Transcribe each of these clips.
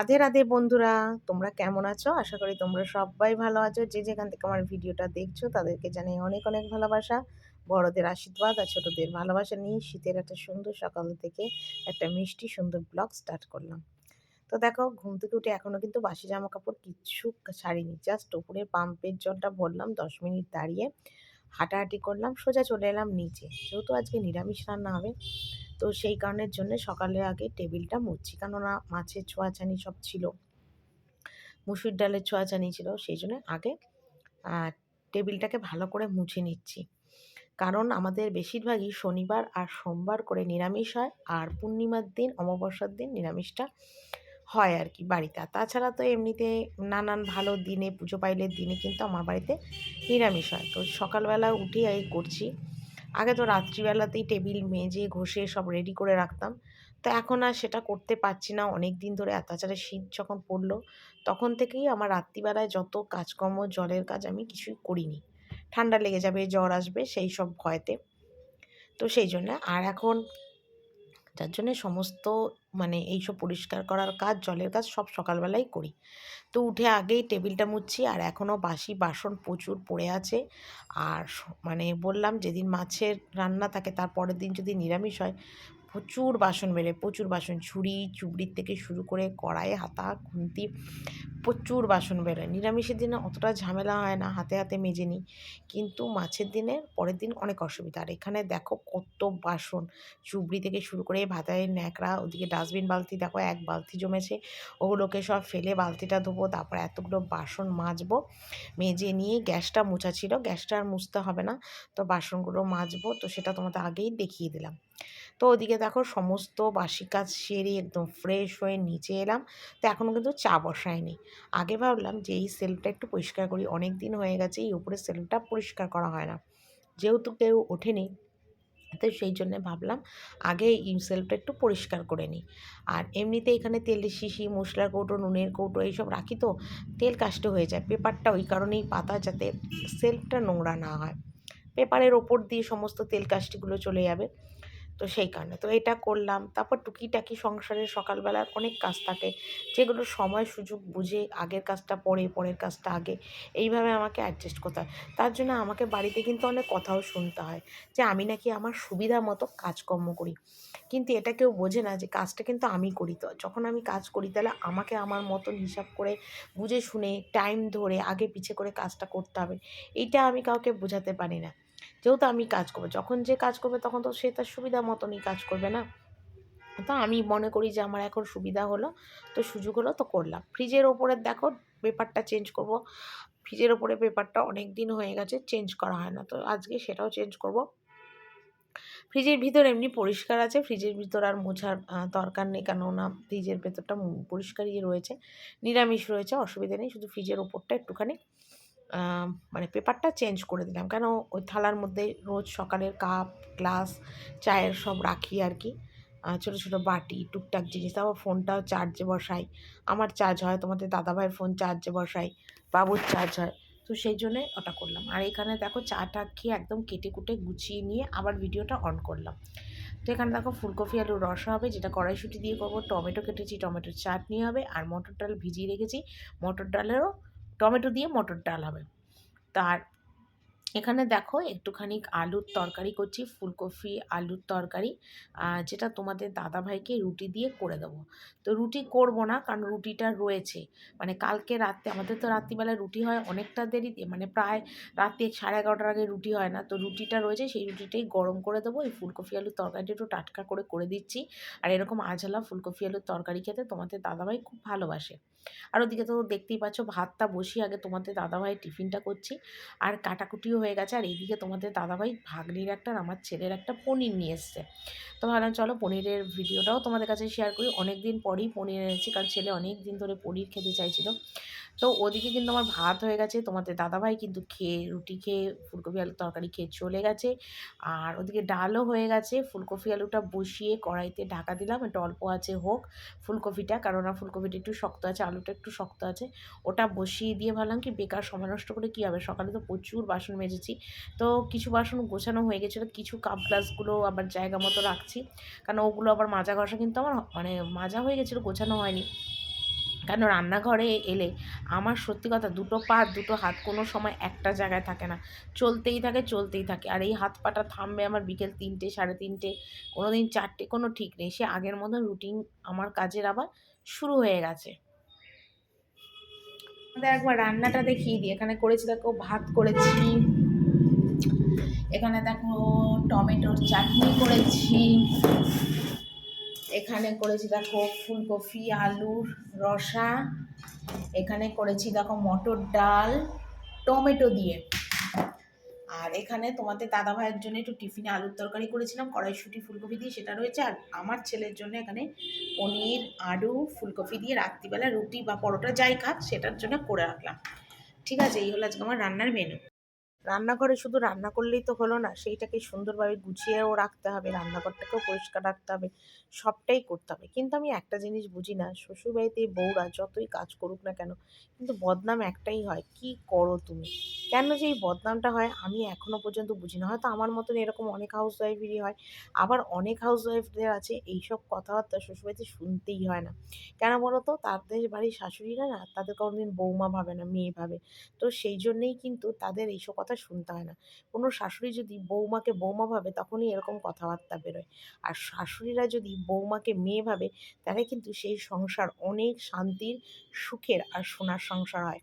রাধে রাধে বন্ধুরা, তোমরা কেমন আছো? আশা করি তোমরা সবাই ভালো আছো। যে যেখান থেকে আমার ভিডিওটা দেখছ, তাদেরকে জানাই অনেক অনেক ভালোবাসা। বড়দের আশীর্বাদ আর ছোটদের ভালোবাসা নিয়ে শীতের একটা সুন্দর সকাল থেকে একটা মিষ্টি, সুন্দর ব্লগ স্টার্ট করলাম। তো দেখো, ঘুম থেকে উঠে এখনও কিন্তু বাসি জামা কাপড় কিচ্ছু ছাড়িনি। জাস্ট ওপরে পাম্পের জলটা ভরলাম, দশ মিনিট দাঁড়িয়ে হাঁটাহাঁটি করলাম, সোজা চলে এলাম নিচে। যেহেতু আজকে নিরামিষ রান্না হবে তো সেই কারণের জন্য সকালে আগে টেবিলটা মুছছি। কেননা মাছের ছোঁয়াছানি সব ছিল। মুসুর ডালের ছোঁয়াছানি ছিল, সেই জন্য আগে টেবিলটাকে ভালো করে মুছে নিচ্ছি। কারণ আমাদের বেশিরভাগই শনিবার আর সোমবার করে নিরামিষ হয় আর পূর্ণিমার দিন, অমাবস্যার দিন নিরামিষটা হয় আর কি বাড়িতে। তাছাড়া তো এমনিতে নানান ভালো দিনে, পুজো পাইলের দিনে কিন্তু আমার বাড়িতে নিরামিষ হয়। তো সকালবেলা উঠে এই করছি। আগে তো রাত্রিবেলাতেই টেবিল, মেজে, ঘষে সব রেডি করে রাখতাম। তো এখন আর সেটা করতে পারছি না। অনেক দিন ধরে তাছাড়া শীত যখন পড়ল, তখন থেকেই আমার রাত্রিবেলায় যত কাজকর্ম, জলের কাজ আমি কিছুই করিনি। ঠান্ডা লেগে যাবে, জ্বর আসবে, সেই সব ভয়তে। তো সেই জন্য আর এখন যার জন্যে সমস্ত মানে এইসব পরিষ্কার করার কাজ, জলের কাজ সব সকালবেলাই করি। তো উঠে আগেই টেবিলটা মুছছি আর এখনও বাসি বাসন প্রচুর পড়ে আছে। আর মানে বললাম যেদিন মাছের রান্না থাকে তার পরের দিন যদি নিরামিষ হয় প্রচুর বাসন বেড়ে প্রচুর বাসন, ছুরি চুবড়ির থেকে শুরু করে কড়াই, হাতা, খুন্তি, প্রচুর বাসন বেরোয় নিরামিষের দিনে অতটা ঝামেলা হয় না, হাতে হাতে মেজে নিই। কিন্তু মাছের দিনে পরের দিন অনেক অসুবিধা। আর এখানে দেখো কত বাসন, চুবড়ি থেকে শুরু করে ভাতায় ন্যাকড়া, ওদিকে ডাস্টবিন বালতি, দেখো এক বালতি জমেছে, ওগুলোকে সব ফেলে বালতিটা ধোবো, তারপর এতগুলো বাসন মাজবো, মেজে নিয়ে গ্যাসটা মোছা ছিল, গ্যাসটা আর মুছতে হবে না। তো বাসনগুলো মাজবো, তো সেটা তোমাদের আগেই দেখিয়ে দিলাম। তো ওদিকে দেখো সমস্ত বাসি কাজ সেরে একদম ফ্রেশ হয়ে নিচে এলাম। তো এখনও কিন্তু চা বসায়নি। আগে ভাবলাম যে এই সেলফটা একটু পরিষ্কার করি। অনেক দিন হয়ে গেছে, এই উপরের সেলফটা পরিষ্কার করা হয় না। যেহেতু কেউ ওঠেনি, তো সেই জন্য ভাবলাম আগে এই সেলফটা একটু পরিষ্কার করে নিই। আর এমনিতে এখানে তেলের শিশি, মশলার কৌটো, নুনের কৌটো এইসব রাখি তো, তেল কাষ্ট হয়ে যায়। পেপারটা ওই কারণেই পাতা যাতে সেলফটা নোংরা না হয়। পেপারের ওপর দিয়ে সমস্ত তেল কাস্টিগুলো চলে যাবে। তো সেই কারণে। তো এটা করলাম। তারপর টুকিটাকি সংসারের সকালবেলার অনেক কাজ থাকে, যেগুলো সময় সুযোগ বুঝে আগের কাজটা পরে, পরের কাজটা আগে এইভাবে আমাকে অ্যাডজাস্ট করতে হয়। তার জন্য আমাকে বাড়িতে কিন্তু অনেক কথাও শুনতে হয়, যে আমি নাকি আমার সুবিধা মতো কাজকর্ম করি। কিন্তু এটা কেউ বোঝে না যে কাজটা কিন্তু আমি করি। তো যখন আমি কাজ করি, তাহলে আমাকে আমার মতন হিসাব করে বুঝে শুনে টাইম ধরে আগে পিছে করে কাজটা করতে হবে। এইটা আমি কাউকে বোঝাতে পারি না। যেহেতু আমি কাজ করব, যখন যে কাজ করবে তখন তো সে তার সুবিধা মতনই কাজ করবে না? তো আমি মনে করি যে আমার এখন সুবিধা হলো, তো সুযোগ হলো তো করলাম। ফ্রিজের ওপরে দেখো পেপারটা চেঞ্জ করব, ফ্রিজের ওপরে পেপারটা অনেক দিন হয়ে গেছে চেঞ্জ করা হয় না, তো আজকে সেটাও চেঞ্জ করব। ফ্রিজের ভিতর এমনি পরিষ্কার আছে, ফ্রিজের ভিতর আর মোছার দরকার নেই কেননা ফ্রিজের ভেতরটা পরিষ্কারই রয়েছে, নিরামিষ রয়েছে, অসুবিধা নেই, শুধু ফ্রিজের ওপরটা একটুখানি মানে পেপারটা চেঞ্জ করে দিলাম। কেন? ওই থালার মধ্যে রোজ সকালের কাপ, গ্লাস, চায়ের সব রাখি আর কি। ছোটো ছোটো বাটি, টুকটাক জিনিস। তারপর ফোনটাও চার্জে বসাই। আমার চার্জ হয়, তোমাদের দাদাভাইয়ের ফোন চার্জে বসাই, বাবুর চার্জ হয়। তো সেই জন্যে ওটা করলাম। আর এখানে দেখো চাটা খেয়ে একদম কেটে কুটে গুছিয়ে নিয়ে আবার ভিডিওটা অন করলাম। তো এখানে দেখো ফুলকপি, আলুর রসা হবে, যেটা কড়াইশুটি দিয়ে করব। টমেটো কেটেছি, টমেটোর চাটনি হবে, আর মটর ডাল ভিজিয়ে রেখেছি। মটর ডালেরও টমেটো দিয়ে মটর ডাল হবে। তার এখানে দেখো একটুখানি আলুর তরকারি করছি, ফুলকপি, আলুর তরকারি যেটা তোমাদের দাদাভাইকে রুটি দিয়ে করে দেবো। তো রুটি করব না, কারণ রুটিটা রয়েছে। মানে কালকে রাত্রে, আমাদের তো রাত্রিবেলায় রুটি হয় অনেকটা দেরিতে মানে প্রায় রাত্রে সাড়ে এগারোটার আগে রুটি হয় না। তো রুটিটা রয়েছে, সেই রুটিটাই গরম করে দেবো। এই ফুলকপি আলুর তরকারিটা একটু টাটকা করে করে দিচ্ছি। আর এরকম আঝালা ফুলকপি আলুর তরকারি খেতে তোমাদের দাদাভাই খুব ভালোবাসে। আর ওদিকে তো দেখতেই পাচ্ছ ভাতটা বসিয়ে আগে তোমাদের দাদাভাই টিফিনটা করছি। আর কাটাকুটিও হয়ে গেছে। আর এইদিকে তোমাদের দাদাভাই ভাগ্নির একটা আমার ছেলের একটা পনির নিয়ে এসছে। তো ভাবলাম চলো পনিরের ভিডিওটাও তোমাদের কাছে শেয়ার করি। অনেক দিন পরেই পনির এনেছি কারণ ছেলে অনেক দিন ধরে পনির খেতে চাইছিল। তো ওদিকে কিন্তু আমার ভাত হয়ে গেছে। তোমাদের দাদাভাই কিন্তু খেয়ে, রুটি খেয়ে, ফুলকপি আলুর তরকারি খেয়ে চলে গেছে। আর ওদিকে ডালও হয়ে গেছে। ফুলকপি আলুটা বসিয়ে কড়াইতে ঢাকা দিলাম। একটু অল্প আছে হোক ফুলকপিটা। কারণ ফুলকপিটা একটু শক্ত আছে। আলুটা একটু শক্ত আছে। ওটা বসিয়ে দিয়ে ভাবলাম কি বেকার সময় নষ্ট করে কী হবে? সকালে তো প্রচুর বাসন মেজেছি। তো কিছু বাসন গোছানো হয়ে গেছিল, কিছু কাপ গ্লাসগুলো আবার জায়গা মতো রাখছি। কারণ ওগুলো আবার মাজা ঘষা কিন্তু আমার মানে মাজা হয়ে গেছিল, গোছানো হয়নি। কেন রান্নাঘরে এলে আমার সত্যি কথা দুটো পা, দুটো হাত কোনো সময় একটা জায়গায় থাকে না। চলতেই থাকে চলতেই থাকে। আর এই হাত পাটা থামবে আমার বিকেল তিনটে, সাড়ে তিনটে কোনো দিন চারটে, কোনো ঠিক নেই। সে আগের মতো রুটিন আমার কাজের আবার শুরু হয়ে গেছে। একবার রান্নাটা দেখিয়ে দিই। এখানে করেছি দেখো ভাত করেছি। এখানে দেখো টমেটোর চাটনি করেছি। এখানে করেছি দেখো ফুলকপি, আলুর রসা। এখানে করেছি দেখো মটর ডাল। টমেটো দিয়ে। আর এখানে তোমাদের দাদা ভাইয়ের জন্য একটু টিফিনে আলুর তরকারি করেছিলাম, কড়াইশুটি, ফুলকপি দিয়ে সেটা রয়েছে, আর আমার ছেলের জন্য এখানে পনির, আলু, ফুলকপি দিয়ে রাত্রিবেলা রুটি বা পরোটা যাই খাক, সেটার জন্য করে রাখলাম। ঠিক আছে, এই হলো আজকে আমার রান্নার মেনু রান্নাঘরে শুধু রান্না করলেই তো হলো না, সেইটাকে সুন্দরভাবে গুছিয়েও রাখতে হবে, রান্নাঘরটাকেও পরিষ্কার রাখতে হবে, সবটাই করতে হবে। কিন্তু আমি একটা জিনিস বুঝি না, শ্বশুরবাড়িতে বউরা যতই কাজ করুক না কেন, কিন্তু বদনাম একটাই হয়, কি করো তুমি? কেন যে এই বদনামটা হয় আমি এখনও পর্যন্ত বুঝি না, হয়তো আমার মতন এরকম অনেক হাউস ওয়াইফেরই হয়, আবার অনেক হাউস ওয়াইফদের আছে, এইসব কথাবার্তা শ্বশুরবাড়িতে শুনতেই হয় না। কেন বলো তো তাদের বাড়ির শাশুড়িরা না, তাদের কোনোদিন বৌমা ভাবে না, মেয়ে ভাবে। তো সেই জন্যেই কিন্তু তাদের এইসব কথা শুনতে হয় না। কোনো শাশুড়ি যদি বৌমাকে বৌমা ভাবে তখনই এরকম কথাবার্তা বেরোয়। আর শাশুড়িরা যদি বৌমাকে মেয়ে ভাবে, তাহলে কিন্তু সেই সংসার অনেক শান্তির, সুখের আর সোনার সংসার হয়।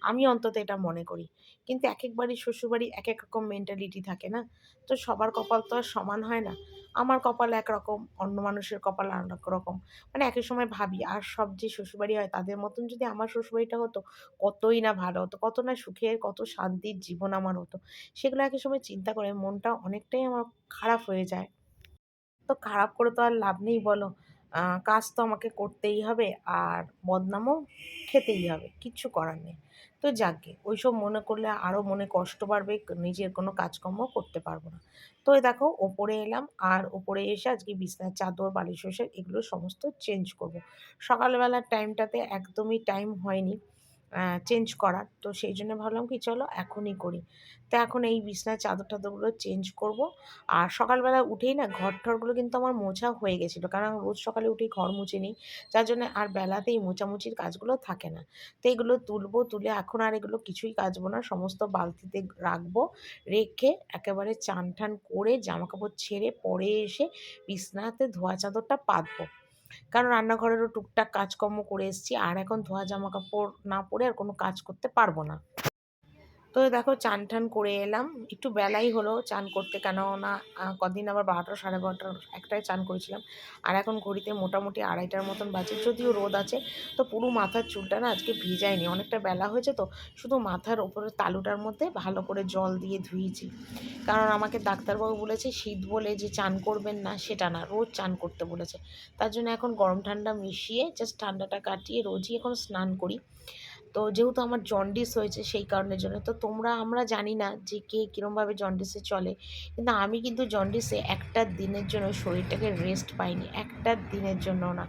আমি অন্তত এটা মনে করি। কিন্তু এক এক বাড়ির শ্বশুরবাড়ি এক এক রকম মেন্টালিটি থাকে না? তো সবার কপাল তো আর সমান হয় না। আমার কপাল একরকম, অন্য মানুষের কপাল আর রকম মানে একই সময় ভাবি, আর সব যে শ্বশুরবাড়ি হয় তাদের মতন যদি আমার শ্বশুরবাড়িটা হতো, কতই না ভালো হতো, কত না সুখের, কত শান্তির জীবন আমার হতো। সেগুলো একই সময় চিন্তা করে মনটা অনেকটাই আমার খারাপ হয়ে যায়। তো খারাপ করে তো আর লাভ নেই বলো। কাজ তো আমাকে করতেই হবে আর বদনামও খেতেই হবে, কিচ্ছু করার নেই। তো যাকে ওইসব মনে করলে আরও মনে কষ্ট বাড়বে, নিজের কোনো কাজকর্ম করতে পারব না। তো দেখো, ওপরে এলাম আর ওপরে এসে আজকে বিছনার চাদর, বালিশ এগুলো সমস্ত চেঞ্জ করব। সকালবেলার টাইমটাতে একদমই টাইম হয়নি। চেঞ্জ করার। তো সেই জন্য ভাবলাম কি চলো এখনই করি। তো এখন এই বিছনার চাদর টাদরগুলো চেঞ্জ করব। আর সকালবেলা উঠেই না ঘর ঠরগুলো কিন্তু আমার মোছা হয়ে গেছিল। কারণ রোজ সকালে উঠেই ঘর মুছে নিই। যার জন্য আর বেলাতেই মোছামুছির কাজগুলো থাকে না। তো এগুলো তুলবো, তুলে এখন আর এগুলো কিছুই কাচবো না। সমস্ত বালতিতে রাখব, রেখে একেবারে চান টান করে জামাকাপড় ছেড়ে পরে এসে বিছনাতে ধোয়া চাদরটা পাতবো। কারণ রান্নাঘরেরও টুকটাক কাজকর্ম করে এসেছি, আর এখন ধোয়া জামা কাপড় না পরে আর কোনো কাজ করতে পারব না। তো দেখো চান টান করে এলাম। একটু বেলাই হলো চান করতে কেন না কদিন আবার বারোটা সাড়ে বারোটা একটাই চান করেছিলাম। আর এখন ঘড়িতে মোটামুটি আড়াইটার মতন বাজে, যদিও রোদ আছে, তো পুরো মাথার চুলটা না আজকে ভিজায়নি অনেকটা বেলা হয়েছে তো, শুধু মাথার ওপরে তালুটার মধ্যে ভালো করে জল দিয়ে ধুয়েছি। কারণ আমাকে ডাক্তারবাবু বলেছে, শীত বলে যে চান করবেন না, সেটা না, রোজ চান করতে বলেছে। তার জন্য এখন গরম ঠান্ডা মিশিয়ে জাস্ট ঠান্ডাটা কাটিয়ে রোজই এখন স্নান করি। তো যেহেতু আমার জন্ডিস হয়েছে সেই কারণের জন্য, তো তোমরা, আমরা জানি না যে কে কীরমভাবে জন্ডিসে চলে। কিন্তু আমি কিন্তু জন্ডিসে একটা দিনের জন্য শরীরটাকে রেস্ট পাইনি, একটা দিনের জন্য না।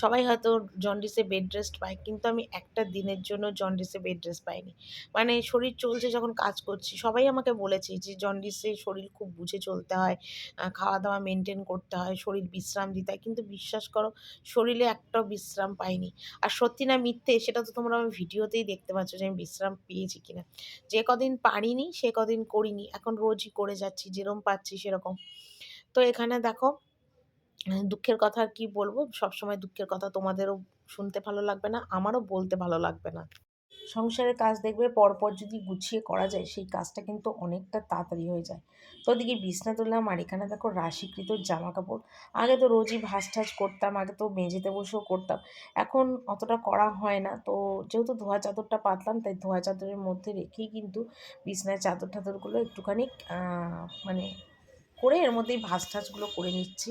সবাই হয়তো জন্ডিসে বেড রেস্ট পায়, কিন্তু আমি একটা দিনের জন্য জন্ডিসে বেড রেস্ট পাইনি। মানে শরীর চলছে যখন কাজ করছি, সবাই আমাকে বলেছে যে জন্ডিসে শরীর খুব বুঝে চলতে হয় খাওয়া দাওয়া মেনটেন করতে হয়, শরীর বিশ্রাম দিতে হয়, কিন্তু বিশ্বাস করো শরীরে একটাও বিশ্রাম পাইনি। আর সত্যি না মিথ্যে, সেটা তো তোমরা আমি ভিডিওতেই দেখতে পাচ্ছ যে আমি বিশ্রাম পেয়েছি কিনা। যে কদিন পারিনি, সে কদিন করিনি, এখন রোজই করে যাচ্ছি যেরকম পাচ্ছি সেরকম। তো এখানে দেখো দুঃখের কথা আর কি বলব? সবসময় দুঃখের কথা তোমাদেরও শুনতে ভালো লাগবে না, আমারও বলতে ভালো লাগবে না। সংসারের কাজ দেখবে, পরপর যদি গুছিয়ে করা যায়, সেই কাজটা কিন্তু অনেকটা তাড়াতাড়ি হয়ে যায়। তো ওদিকে বিছনা তুললাম, আর এখানে দেখো রাশিকৃত জামা কাপড় আগে তো রোজই ভাস ঠাস করতাম, আগে তো মেঝেতে বসেও করতাম। এখন অতটা করা হয় না। তো যেহেতু ধোয়া চাদরটা পাতলাম, তাই ধোয়া চাদরের মধ্যে রেখেই কিন্তু বিছনার চাদর টাদরগুলো একটুখানি মানে করে এর মধ্যেই ভাস ঠাসগুলো করে নিচ্ছি।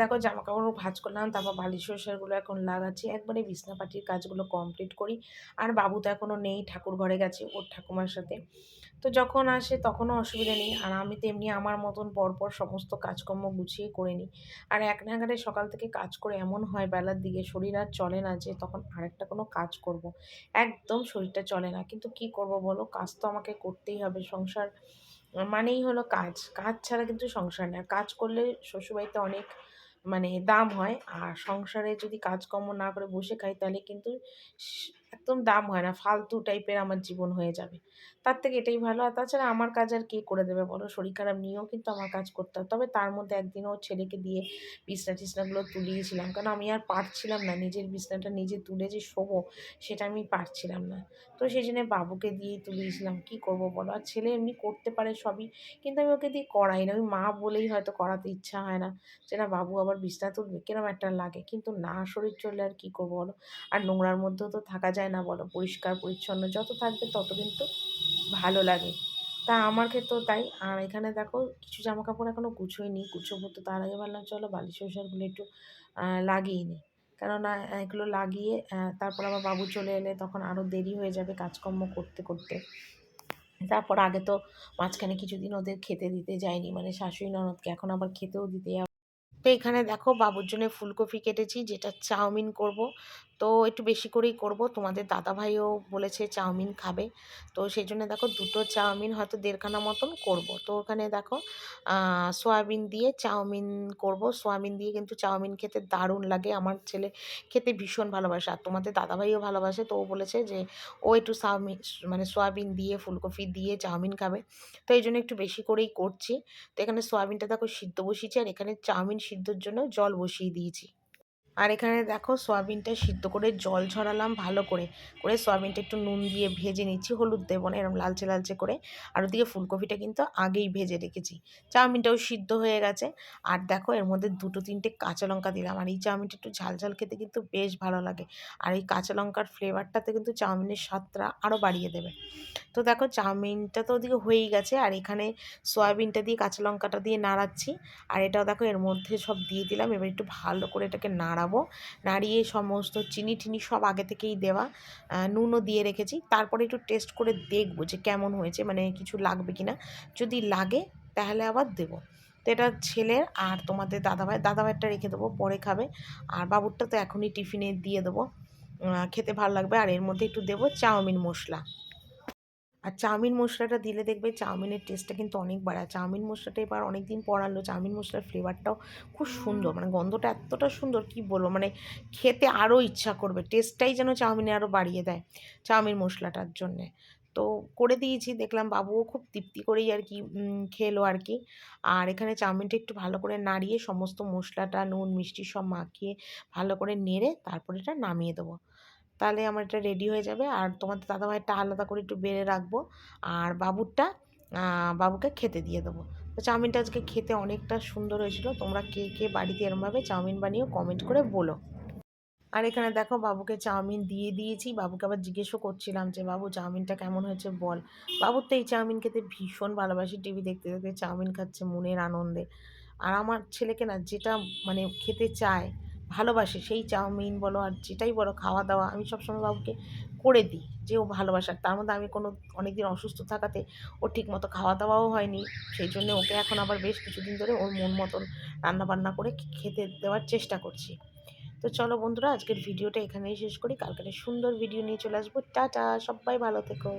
দেখো জামা কাপড় ভাঁজ করলাম, তারপর বালিশ সরষারগুলো এখন লাগাচ্ছি। একবারে বিছনা পাটির কাজগুলো কমপ্লিট করি। আর বাবু তো এখনও নেই, ঠাকুর ঘরে গেছে ওর ঠাকুমার সাথে। তো যখন আসে তখনও অসুবিধা নেই। আর আমি তেমনি আমার মতন পরপর সমস্ত কাজকর্ম গুছিয়ে করে নিই। আর এক নাগারে সকাল থেকে কাজ করে এমন হয়, বেলার দিকে শরীর আর চলে না যে তখন আরেকটা কোনো কাজ করব। একদম শরীরটা চলে না। কিন্তু কি করব বলো? কাজ তো আমাকে করতেই হবে। সংসার মানেই হলো কাজ। কাজ ছাড়া কিন্তু সংসার নেই কাজ করলে শ্বশুরবাড়িতে অনেক মানে দাম হয়। আর সংসারে যদি কাজকর্ম না করে বসে খাই তাহলে কিন্তু একদম দাম হয় না, ফালতু টাইপের আমার জীবন হয়ে যাবে। তার থেকে এটাই ভালো। আর তাছাড়া আমার কাজ আর কে করে দেবে বলো? শরীর খারাপ নিয়েও কিন্তু আমার কাজ করতে হবে। তবে তার মধ্যে একদিন ওর ছেলেকে দিয়ে বিছনা টিছনাগুলো তুলিয়েছিলাম। কারণ আমি আর পারছিলাম না নিজের বিছনাটা নিজে তুলে যে শোবো, সেটা আমি পারছিলাম না। তো সেই জন্য বাবুকে দিয়েই তুলিয়েছিলাম। কী করব বলো? আর ছেলে এমনি করতে পারে সবই, কিন্তু আমি ওকে দিয়ে করাই না। আমি মা বলেই হয়তো করাতে ইচ্ছা হয় না যে, না, বাবু আবার বিছনা তুলবে। কিরম একটা লাগে। কিন্তু না, শরীর চললে আর কী করব বলো? আর নোংরার মধ্যেও তো থাকা যায় না। বলো, পরিষ্কার, পরিচ্ছন্ন, যত থাকবে তত কিন্তু ভালো লাগে। তা আমার ক্ষেত্রেও তাই। আর এখানে দেখো, কিছু জামা কাপড় এখনও গুছোই গুছোবো তো তার আগে ভাবলাম চলো বালিশ ওষারগুলো একটু লাগিয়ে নিই কেননা এগুলো লাগিয়ে তারপর আবার বাবু চলে এলে তখন আরও দেরি হয়ে যাবে কাজকর্ম করতে করতে। তারপর আগে তো মাঝখানে কিছুদিন ওদের খেতে দিতে যায়নি মানে শাশুড়ি ননদকে, এখন আবার খেতেও দিতে তো এখানে দেখো, বাবুর জন্য ফুলকপি কেটেছি, যেটা চাউমিন করব। তো একটু বেশি করেই করব। তোমাদের দাদাভাইও বলেছে চাউমিন খাবে। তো সেই জন্য দেখো দুটো চাউমিন হয়তো দেড়খানা মতন করব। তো ওখানে দেখো সয়াবিন দিয়ে চাউমিন করব। সয়াবিন দিয়ে কিন্তু চাউমিন খেতে দারুণ লাগে। আমার ছেলে খেতে ভীষণ ভালোবাসে। আর তোমাদের দাদাভাইও ভালোবাসে। তো ও বলেছে যে ও একটু চাউমিন মানে সয়াবিন দিয়ে, ফুলকপি দিয়ে চাউমিন খাবে। তো এই জন্য একটু বেশি করেই করছি। তো এখানে সয়াবিনটা দেখো সিদ্ধ বসিয়েছি। আর এখানে চাউমিন সিদ্ধর জন্য জল বসিয়ে দিয়েছি। আর এখানে দেখো সয়াবিনটা সিদ্ধ করে জল ছড়ালাম ভালো করে। করে সয়াবিনটা একটু নুন দিয়ে ভেজে নিচ্ছি, হলুদ দেবো না এরকম লালচে লালচে করে। আর ওদিকে ফুলকপিটা কিন্তু আগেই ভেজে রেখেছি। চাউমিনটাও সিদ্ধ হয়ে গেছে। আর দেখো এর মধ্যে দুটো তিনটে কাঁচা লঙ্কা দিলাম। আর এই চাউমিনটা একটু ঝাল ঝাল খেতে কিন্তু বেশ ভালো লাগে। আর এই কাঁচা লঙ্কার ফ্লেভারটাতে কিন্তু চাউমিনের স্বাদটা আরও বাড়িয়ে দেবে। তো দেখো চাউমিনটা তো ওদিকে হয়েই গেছে। আর এখানে সয়াবিনটা দিয়ে, কাঁচা লঙ্কাটা দিয়ে নাড়াচ্ছি। আর এটাও দেখো এর মধ্যে সব দিয়ে দিলাম। এবার একটু ভালো করে এটাকে নাড়াবো। নাড়িয়ে সমস্ত চিনি টিনি সব আগে থেকেই দেওয়া। নুনও দিয়ে রেখেছি। তারপরে একটু টেস্ট করে দেখব যে কেমন হয়েছে মানে কিছু লাগবে কি না যদি লাগে, তাহলে আবার দেবো। তো এটা ছেলের আর তোমাদের দাদাভাই, দাদাভাইটা রেখে দেবো, পরে খাবে। আর বাবুরটা তো এখনই টিফিনে দিয়ে দেবো। খেতে ভালো লাগবে। আর এর মধ্যে একটু দেবো চাউমিন মশলা। আর চাউমিন মশলাটা দিলে দেখবে চাউমিনের টেস্টটা কিন্তু অনেক বাড়ায় চাউমিন মশলাটা এবার অনেক দিন পর আনলো। চাউমিন মশলার ফ্লেভারটাও খুব সুন্দর। মানে গন্ধটা এতটা সুন্দর কি বলব? মানে খেতে আরও ইচ্ছা করবে। টেস্টটাই যেন চাউমিনে আরও বাড়িয়ে দেয় চাউমিন মশলাটার জন্যে। তো করে দিয়েছি। দেখলাম বাবুও খুব তৃপ্তি করেই আর কি খেলো আর কি। আর এখানে চাউমিনটা একটু ভালো করে নাড়িয়ে সমস্ত মশলাটা নুন মিষ্টি সব মাখিয়ে ভালো করে নেড়ে তারপরে এটা নামিয়ে দেবো। তাহলে আমার এটা রেডি হয়ে যাবে। আর তোমাদের দাদাভাইটা আলাদা করে একটু বেড়ে রাখব। আর বাবুরটা বাবুকে খেতে দিয়ে দেবো। তো চাউমিনটা আজকে খেতে অনেকটা সুন্দর হয়েছিল। তোমরা কে কে বাড়িতে এরমভাবে চাউমিন বানিয়েও কমেন্ট করে বলো। আর এখানে দেখো বাবুকে চাউমিন দিয়ে দিয়েছি। বাবুকে আবার জিজ্ঞেসও করছিলাম যে, বাবু, চাউমিনটা কেমন হয়েছে বল? বাবুর তো এই চাউমিন খেতে ভীষণ ভালোবাসি। টিভি দেখতে দেখতে চাউমিন খাচ্ছে মনের আনন্দে। আর আমার ছেলেকে না যেটা মানে খেতে চায় ভালোবাসে, সেই চাউমিন বলো আর যেটাই বলো খাওয়া দাওয়া আমি সবসময় বাবুকে করে দিই যে ও ভালোবাসার। তার মধ্যে আমি কোনো অনেক দিন অসুস্থ থাকাতে ও ঠিক মতো খাওয়া দাওয়াও হয়নি। সেই জন্য ওকে এখন আবার বেশ কিছুদিন ধরে ওর মন মতন রান্নাবান্না করে খেতে দেওয়ার চেষ্টা করছি। তো চলো বন্ধুরা, আজকের ভিডিওটা এখানেই শেষ করি। কালকে সুন্দর ভিডিও নিয়ে চলে আসব। টাটা, সবাই ভালো থেকো।